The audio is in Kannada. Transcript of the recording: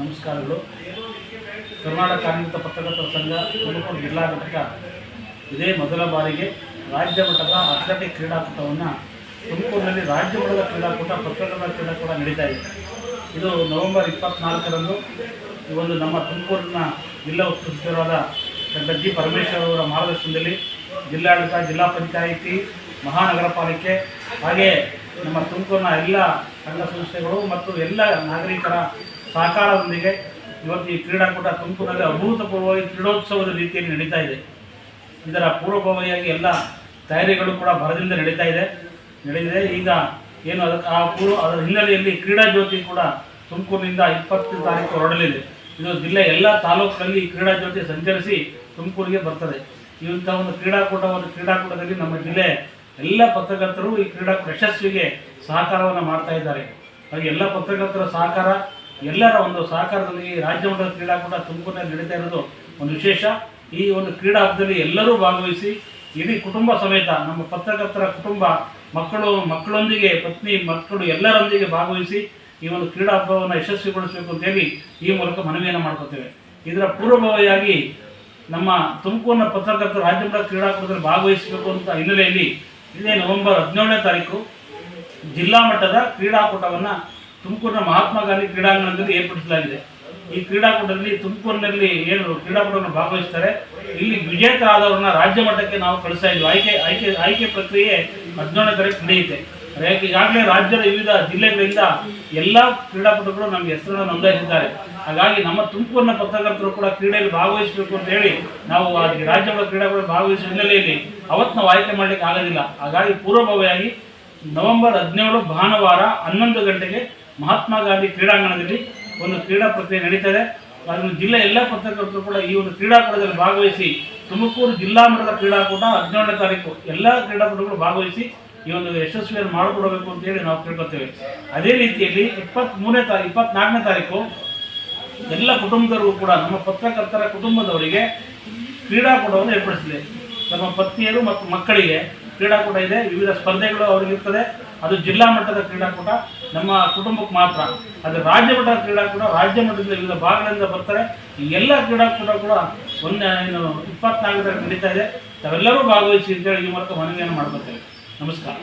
ನಮಸ್ಕಾರಗಳು. ಕರ್ನಾಟಕ ಕಾರ್ಮಿಕ ಪತ್ರಕರ್ತರ ಸಂಘ ತುಮಕೂರು ಜಿಲ್ಲಾ ಘಟಕ ಇದೇ ಮೊದಲ ಬಾರಿಗೆ ರಾಜ್ಯ ಮಟ್ಟದ ಅಥ್ಲೆಟಿಕ್ ಕ್ರೀಡಾಕೂಟವನ್ನು ತುಮಕೂರಿನಲ್ಲಿ ರಾಜ್ಯ ಮಟ್ಟದ ಕ್ರೀಡಾಕೂಟ, ಪತ್ರಕರ್ತರ ಕ್ರೀಡಾಕೂಟ ನಡೀತಾ ಇದೆ. ಇದು ನವೆಂಬರ್ ಇಪ್ಪತ್ನಾಲ್ಕರಂದು ಈ ಒಂದು ನಮ್ಮ ತುಮಕೂರಿನ ಜಿಲ್ಲಾ ಉಸ್ತುವಾರಿ ಸಚಿವರಾದ ಡಾಕ್ಟರ್ ಜಿ ಪರಮೇಶ್ವರ್ ಅವರ ಮಾರ್ಗದರ್ಶನದಲ್ಲಿ ಜಿಲ್ಲಾಡಳಿತ, ಜಿಲ್ಲಾ ಪಂಚಾಯಿತಿ, ಮಹಾನಗರ ಪಾಲಿಕೆ ಹಾಗೆ ನಮ್ಮ ತುಮಕೂರಿನ ಎಲ್ಲ ಸಂಘ ಸಂಸ್ಥೆಗಳು ಮತ್ತು ಎಲ್ಲ ನಾಗರಿಕರ ಸಹಕಾರದೊಂದಿಗೆ ಇವತ್ತು ಈ ಕ್ರೀಡಾಕೂಟ ತುಮಕೂರಿನಲ್ಲಿ ಅಭೂತಪೂರ್ವವಾಗಿ ಕ್ರೀಡೋತ್ಸವದ ರೀತಿಯಲ್ಲಿ ನಡೀತಾ ಇದೆ. ಇದರ ಪೂರ್ವಭಾವಿಯಾಗಿ ಎಲ್ಲ ತಯಾರಿಗಳು ಕೂಡ ಭರದಿಂದ ನಡೀತಾ ಇದೆ. ನಡೆದಿದೆ ಈಗ ಏನು ಅದಕ್ಕೆ ಆ ಪೂರ್ವ ಅದರ ಹಿನ್ನೆಲೆಯಲ್ಲಿ ಕ್ರೀಡಾ ಜ್ಯೋತಿ ಕೂಡ ತುಮಕೂರಿನಿಂದ ಇಪ್ಪತ್ತು ತಾರೀಕು ಹೊರಡಲಿದೆ. ಇದು ಜಿಲ್ಲೆ ಎಲ್ಲ ತಾಲೂಕುಗಳಲ್ಲಿ ಕ್ರೀಡಾ ಜ್ಯೋತಿ ಸಂಚರಿಸಿ ತುಮಕೂರಿಗೆ ಬರ್ತದೆ. ಇಂಥ ಒಂದು ಕ್ರೀಡಾಕೂಟವನ್ನು ಕ್ರೀಡಾಕೂಟದಲ್ಲಿ ನಮ್ಮ ಜಿಲ್ಲೆ ಎಲ್ಲ ಪತ್ರಕರ್ತರು ಈ ಕ್ರೀಡಾ ಯಶಸ್ವಿಗೆ ಸಹಕಾರವನ್ನು ಮಾಡ್ತಾ ಇದ್ದಾರೆ. ಹಾಗೆ ಎಲ್ಲ ಪತ್ರಕರ್ತರ ಸಹಕಾರ ಎಲ್ಲರ ಒಂದು ಸಹಕಾರದಲ್ಲಿ ರಾಜ್ಯ ಮಟ್ಟದ ಕ್ರೀಡಾಕೂಟ ತುಮಕೂರಿನಲ್ಲಿ ನಡೀತಾ ಇರೋದು ಒಂದು ವಿಶೇಷ. ಈ ಒಂದು ಕ್ರೀಡಾ ಹಬ್ಬದಲ್ಲಿ ಎಲ್ಲರೂ ಭಾಗವಹಿಸಿ, ಇಡೀ ಕುಟುಂಬ ಸಮೇತ, ನಮ್ಮ ಪತ್ರಕರ್ತರ ಕುಟುಂಬ, ಮಕ್ಕಳು, ಮಕ್ಕಳೊಂದಿಗೆ, ಪತ್ನಿ, ಮಕ್ಕಳು ಎಲ್ಲರೊಂದಿಗೆ ಭಾಗವಹಿಸಿ ಈ ಒಂದು ಕ್ರೀಡಾ ಹಬ್ಬವನ್ನು ಯಶಸ್ವಿಗೊಳಿಸಬೇಕು ಅಂತೇಳಿ ಈ ಮೂಲಕ ಮನವಿಯನ್ನು ಮಾಡ್ಕೊತೇವೆ. ಇದರ ಪೂರ್ವಭಾವಿಯಾಗಿ ನಮ್ಮ ತುಮಕೂರಿನ ಪತ್ರಕರ್ತರು ರಾಜ್ಯ ಮಟ್ಟದ ಕ್ರೀಡಾಕೂಟದಲ್ಲಿ ಭಾಗವಹಿಸಬೇಕು ಅಂತ ಹಿನ್ನೆಲೆಯಲ್ಲಿ ಇದೇ ನವೆಂಬರ್ ಹದಿನೇಳನೇ ತಾರೀಕು ಜಿಲ್ಲಾ ಮಟ್ಟದ ಕ್ರೀಡಾಕೂಟವನ್ನು ತುಮಕೂರಿನ ಮಹಾತ್ಮ ಗಾಂಧಿ ಕ್ರೀಡಾಂಗಣದಲ್ಲಿ ಏರ್ಪಡಿಸಲಾಗಿದೆ. ಈ ಕ್ರೀಡಾಕೂಟದಲ್ಲಿ ತುಮಕೂರಿನಲ್ಲಿ ಏನು ಕ್ರೀಡಾಕೂಟವನ್ನು ಭಾಗವಹಿಸ್ತಾರೆ, ಇಲ್ಲಿ ವಿಜೇತರಾದವ್ರನ್ನ ರಾಜ್ಯ ಮಟ್ಟಕ್ಕೆ ನಾವು ಕಳಿಸ್ತಾ ಇದ್ವಿ. ಆಯ್ಕೆ ಆಯ್ಕೆ ಆಯ್ಕೆ ಪ್ರಕ್ರಿಯೆ ಹದಿನೇಳನೇ ತಾರೀಕು ನಡೆಯುತ್ತೆ. ಈಗಾಗಲೇ ರಾಜ್ಯದ ವಿವಿಧ ಜಿಲ್ಲೆಗಳಿಂದ ಎಲ್ಲ ಕ್ರೀಡಾಪಟುಗಳು ನಮಗೆ ಹೆಸರನ್ನು ನೋಂದಾಯಿಸಿದ್ದಾರೆ. ಹಾಗಾಗಿ ನಮ್ಮ ತುಮಕೂರಿನ ಪತ್ರಕರ್ತರು ಕೂಡ ಕ್ರೀಡೆಯಲ್ಲಿ ಭಾಗವಹಿಸಬೇಕು ಅಂತ ಹೇಳಿ ನಾವು ಅದಕ್ಕೆ ರಾಜ್ಯಗಳ ಕ್ರೀಡಾಕೂಟ ಭಾಗವಹಿಸುವ ಹಿನ್ನೆಲೆಯಲ್ಲಿ ಅವತ್ತು ನಾವು ಆಯ್ಕೆ ಮಾಡಲಿಕ್ಕೆ ಆಗೋದಿಲ್ಲ. ಹಾಗಾಗಿ ಪೂರ್ವಭಾವಿಯಾಗಿ ನವೆಂಬರ್ ಹದಿನೇಳು ಭಾನುವಾರ ಹನ್ನೊಂದು ಗಂಟೆಗೆ ಮಹಾತ್ಮ ಗಾಂಧಿ ಕ್ರೀಡಾಂಗಣದಲ್ಲಿ ಒಂದು ಕ್ರೀಡಾ ಪ್ರಕ್ರಿಯೆ ನಡೀತದೆ. ಅದನ್ನು ಜಿಲ್ಲೆ ಎಲ್ಲ ಪತ್ರಕರ್ತರು ಕೂಡ ಈ ಒಂದು ಕ್ರೀಡಾಕೂಟದಲ್ಲಿ ಭಾಗವಹಿಸಿ, ತುಮಕೂರು ಜಿಲ್ಲಾ ಮಟ್ಟದ ಕ್ರೀಡಾಕೂಟ ಹದಿನೇಳನೇ ತಾರೀಕು ಎಲ್ಲ ಕ್ರೀಡಾಕೂಟಗಳು ಭಾಗವಹಿಸಿ ಈ ಒಂದು ಯಶಸ್ವಿಯನ್ನು ಮಾಡಿಕೊಡಬೇಕು ಅಂತೇಳಿ ನಾವು ಕೇಳ್ಕೊತೇವೆ. ಅದೇ ರೀತಿಯಲ್ಲಿ ಇಪ್ಪತ್ತ್ ಮೂರನೇ ತಾರೀಕು ಇಪ್ಪತ್ನಾಲ್ಕನೇ ತಾರೀಕು ಎಲ್ಲ ಕುಟುಂಬದವರು ಕೂಡ, ನಮ್ಮ ಪತ್ರಕರ್ತರ ಕುಟುಂಬದವರಿಗೆ ಕ್ರೀಡಾಕೂಟವನ್ನು ಏರ್ಪಡಿಸಿದೆ. ನಮ್ಮ ಪತ್ನಿಯರು ಮತ್ತು ಮಕ್ಕಳಿಗೆ ಕ್ರೀಡಾಕೂಟ ಇದೆ. ವಿವಿಧ ಸ್ಪರ್ಧೆಗಳು ಅವರಿಗಿರ್ತದೆ. ಅದು ಜಿಲ್ಲಾ ಮಟ್ಟದ ಕ್ರೀಡಾಕೂಟ, ನಮ್ಮ ಕುಟುಂಬಕ್ಕೆ ಮಾತ್ರ. ಅದು ರಾಜ್ಯ ಮಟ್ಟದ ಕ್ರೀಡಾಕೂಟ, ರಾಜ್ಯ ಮಟ್ಟದಿಂದ ವಿವಿಧ ಭಾಗಗಳಿಂದ ಬರ್ತಾರೆ. ಈ ಎಲ್ಲ ಕ್ರೀಡಾಕೂಟ ಕೂಡ ಒಂದು, ಏನು, ಇಪ್ಪತ್ನಾಲ್ಕರಲ್ಲಿ ನಡೀತಾ ಇದೆ. ತಾವೆಲ್ಲರೂ ಭಾಗವಹಿಸಿ ಅಂತೇಳಿ ಈ ಮೂಲಕ ಮನವಿಯನ್ನು ಮಾಡ್ಕೊತೇವೆ. ನಮಸ್ಕಾರ.